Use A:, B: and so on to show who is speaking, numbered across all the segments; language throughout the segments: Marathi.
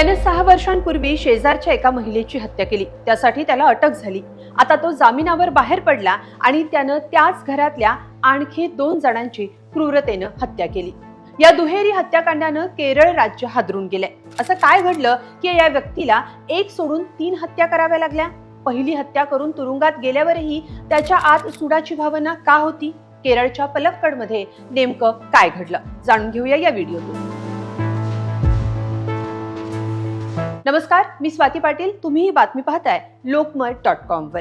A: त्याने सहा वर्षांपूर्वी शेजारच्या एका महिलेची हत्या केली. त्यासाठी त्याला अटक झाली. आता तो जामिनावर बाहेर पडला आणि त्यानं त्याच घरातल्या आणखी दोन जणांची क्रूरतेनं हत्या केली. या दुहेरी हत्याकांडानं केरळ राज्य हादरून गेलंय. असं काय घडलं की या व्यक्तीला एक सोडून तीन हत्या कराव्या लागल्या? पहिली हत्या करून तुरुंगात गेल्यावरही त्याच्या आत सुडाची भावना का होती? केरळच्या पलक्कडमध्ये नेमकं काय घडलं? जाणून घेऊया या व्हिडिओतून. नमस्कार मी स्वाती पाटील तुम्ही ही बातमी पाहताय लोकमत डॉट कॉम वर.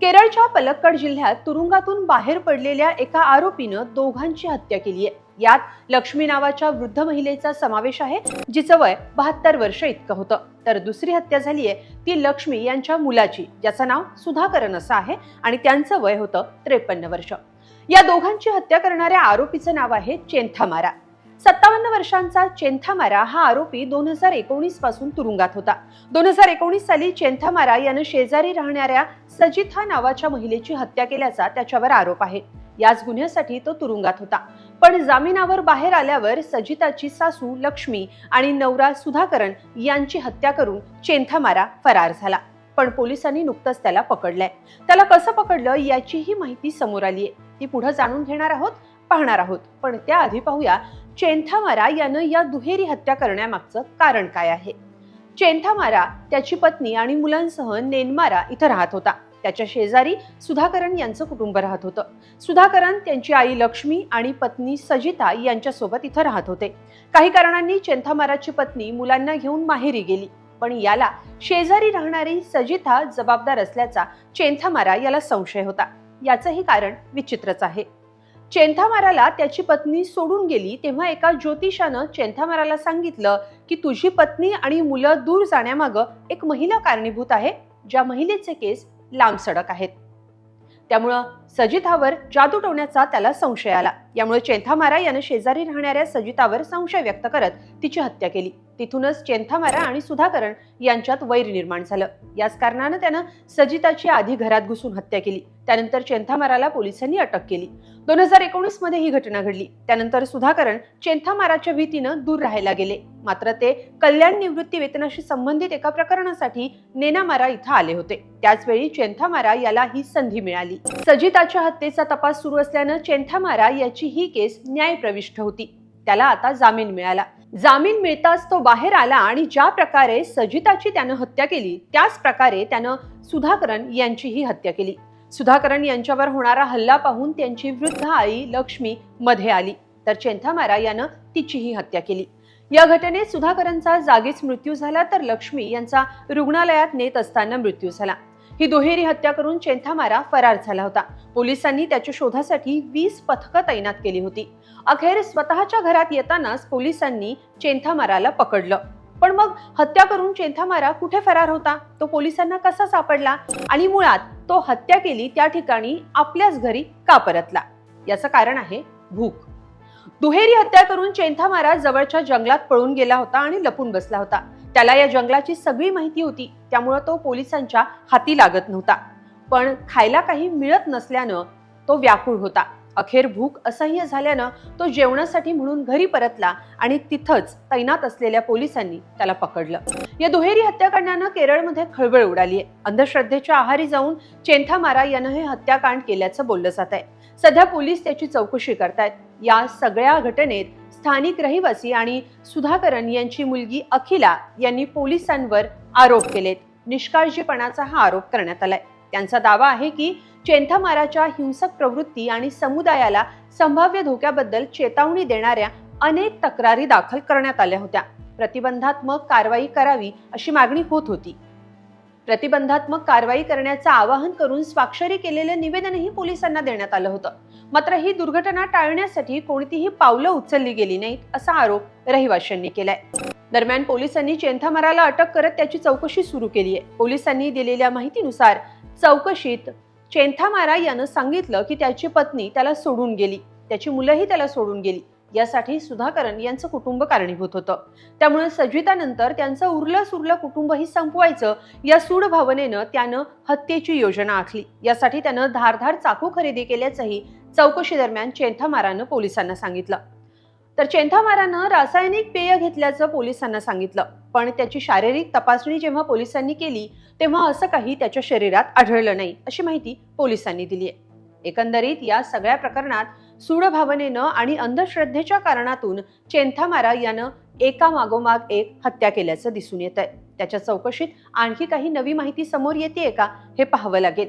A: केरळच्या पलक्कड जिल्ह्यात तुरुंगातून बाहेर पडलेल्या एका आरोपीनं दोघांची हत्या केली आहे. यात लक्ष्मी नावाच्या वृद्ध महिलेचा समावेश आहे जिचं वय बहात्तर वर्ष इतकं होतं. तर दुसरी हत्या झाली आहे ती लक्ष्मी यांच्या मुलाची ज्याचं नाव सुधाकरन असं आहे आणि त्यांचं वय होतं त्रेपन्न वर्ष. या दोघांची हत्या करणाऱ्या आरोपीचं नाव आहे चेंथामारा. सत्तावन्न वर्षांचा चेंथामारा हा आरोपी दोन हजार एकोणीसपासून तुरुंगात होता. दोन हजार एकोणीस साली चेंथामारा यानं शेजारी राहणाऱ्या सजिथा नावाच्या महिलेची हत्या केल्याचा त्याच्यावर आरोप आहे. याच गुन्ह्यासाठी तो तुरुंगात होता. पण जामिनावर बाहेर आल्यावर सजिताची सासू लक्ष्मी आणि नवरा सुधाकरन यांची हत्या करून चेंथामारा फरार झाला. पण पोलिसांनी नुकतंच त्याला पकडलंय. त्याला कसं पकडलं याचीही माहिती समोर आली आहे ती पुढे जाणून घेणार आहोत पाहणार आहोत. पण त्याआधी पाहूया चेंथामारा यानं या दुहेरी हत्या करण्यामागचं कारण काय आहे? चेंथामारा त्याची पत्नी आणि मुलांसह नेनमारा इथं राहत होता. त्याच्या शेजारी सुधाकरन यांचं कुटुंब राहत होतं. सुधाकरन त्यांची आई लक्ष्मी आणि पत्नी सजिता यांच्यासोबत इथं राहत होते. काही कारणांनी चेंथामाराची पत्नी मुलांना घेऊन माहेरी गेली. पण याला शेजारी राहणारी सजिता जबाबदार असल्याचा चेंथामारा याला संशय होता. याचंही कारण विचित्रच आहे. चेंथामाराला त्याची पत्नी सोडून गेली तेव्हा एका ज्योतिषानं चेंथामाराला सांगितलं की तुझी पत्नी आणि मुलं दूर जाण्यामागं एक महिला कारणीभूत आहे ज्या महिलेचे केस लांब सडक आहेत. त्यामुळं सजितावर जादू टोण्याचा त्याला संशय आला. यामुळे चेंथामारा यानं शेजारी राहणाऱ्या सजितावर संशय व्यक्त करत तिची हत्या केली. तिथूनच चेंथामारा आणि सुधाकरण यांच्यात वैर निर्माण झालं. याच कारणानं त्यानं सजिताची आधी घरात घुसून हत्या केली. त्यानंतर चेंथामाराला पोलिसांनी अटक केली. दोन हजार एकोणीसमध्ये ही घटना घडली. त्यानंतर सुधाकरण चेंथामाराच्या भीतीनं दूर राहायला गेले. मात्र ते कल्याण निवृत्ती वेतनाशी संबंधित एका प्रकरणासाठी नेनामारा इथं आले होते. त्याचवेळी चेंथामारा याला ही संधी मिळाली. सजिताच्या हत्येचा तपास सुरू असल्यानं चेंथामारा याची ही केस न्यायप्रविष्ट होती. त्याला आता जामीन मिळाला. जामीन मिळताच तो बाहेर आला आणि ज्या प्रकारे सजिताची त्यानं हत्या केली त्याच प्रकारे त्यानं सुधाकरन यांचीही हत्या केली. सुधाकरन यांच्यावर होणारा हल्ला पाहून त्यांची वृद्ध आई लक्ष्मी मध्ये आली. तर चेंथामारा यानं तिचीही हत्या केली. या घटनेत सुधाकरनचा जागीच मृत्यू झाला तर लक्ष्मी यांचा रुग्णालयात नेत असताना मृत्यू झाला. ही दुहेरी हत्या करून चेंथामारा फरार झाला होता. पोलिसांनी त्याच्या शोधासाठी वीस पथकं तैनात केली होती. अखेर स्वतःच्या घरात येतानाच पोलिसांनी चेंथामाराला पकडलं. पण मग हत्या करून चेंथामारा कुठे फरार होता? तो पोलिसांना कसा सापडला? आणि मुळात तो हत्या केली त्या ठिकाणी आपल्याच घरी का परतला? याचं कारण आहे भूक. दुहेरी हत्या करून चेंथामारा जवळच्या जंगलात पळून गेला होता आणि लपून बसला होता. त्याला या जंगलाची सगळी माहिती होती. त्यामुळं तो पोलिसांच्या हाती लागत नव्हता. पण खायला काही मिळत नसल्यानं तो व्याकुळ होता. अखेर भूक असह्य झाल्यानं तो जेवणासाठी म्हणून घरी परतला आणि तिथंच तैनात असलेल्या पोलिसांनी त्याला पकडलं. या दुहेरी हत्याकांडानं केरळमध्ये खळबळ उडाली आहे अंधश्रद्धेच्या आहारी जाऊन चेंथामारा यानं हे हत्याकांड केल्याचं बोललं जात आहे सध्या पोलीस त्याची चौकशी करतायत. या सगळ्या घटनेत स्थानिक रहिवासी आणि सुधाकरन यांची मुलगी अखिला यांनी पोलिसांवर आरोप केलेत. निष्काळजीपणाचा हा आरोप करण्यात आलाय. त्यांचा दावा आहे की चेंथामाराच्या हिंसक प्रवृत्ती आणि समुदायाला संभाव्य धोक्याबद्दल चेतावणी देणाऱ्या अनेक तक्रारी दाखल करण्यात आल्या होत्या. प्रतिबंधात्मक कारवाई करावी अशी मागणी होत होती. प्रतिबंधात्मक कारवाई करण्याचं आवाहन करून स्वाक्षरी केलेलं निवेदनही पोलिसांना देण्यात आलं होतं. मात्र ही दुर्घटना टाळण्यासाठी कोणतीही पावलं उचलली गेली नाहीत असा आरोप रहिवाशांनी केलाय. दरम्यान पोलिसांनी चेंथामाराला अटक करत त्याची चौकशी सुरू केली आहे. पोलिसांनी दिलेल्या माहितीनुसार चौकशीत चेंथामारा यानं सांगितलं की त्याची पत्नी त्याला सोडून गेली. त्याची मुलंही त्याला सोडून गेली. यासाठी सुधाकरन यांचं कुटुंब कारणीभूत होतं. त्यामुळे सजितानंतर त्यांचं उरलं सुरलं कुटुंबही संपवायचं या सूड भावनेनं त्यानं हत्येची योजना आखली. यासाठी त्यानं धारधार चाकू खरेदी केल्याचंही चौकशी दरम्यान चेंथामारानं पोलिसांना सांगितलं. तर चेंथामारानं रासायनिक पेय घेतल्याचं पोलिसांना सांगितलं. पण त्याची शारीरिक तपासणी जेव्हा पोलिसांनी केली तेव्हा असं काही त्याच्या शरीरात आढळलं नाही अशी माहिती पोलिसांनी दिली आहे. एकंदरीत या सगळ्या प्रकरणात सूडभावनेनं आणि अंधश्रद्धेच्या कारणातून चेंथामारा यानं एका मागोमाग एक हत्या केल्याचं दिसून येत आहे त्याच्या चौकशीत आणखी काही नवी माहिती समोर येते का हे पाहावं लागेल.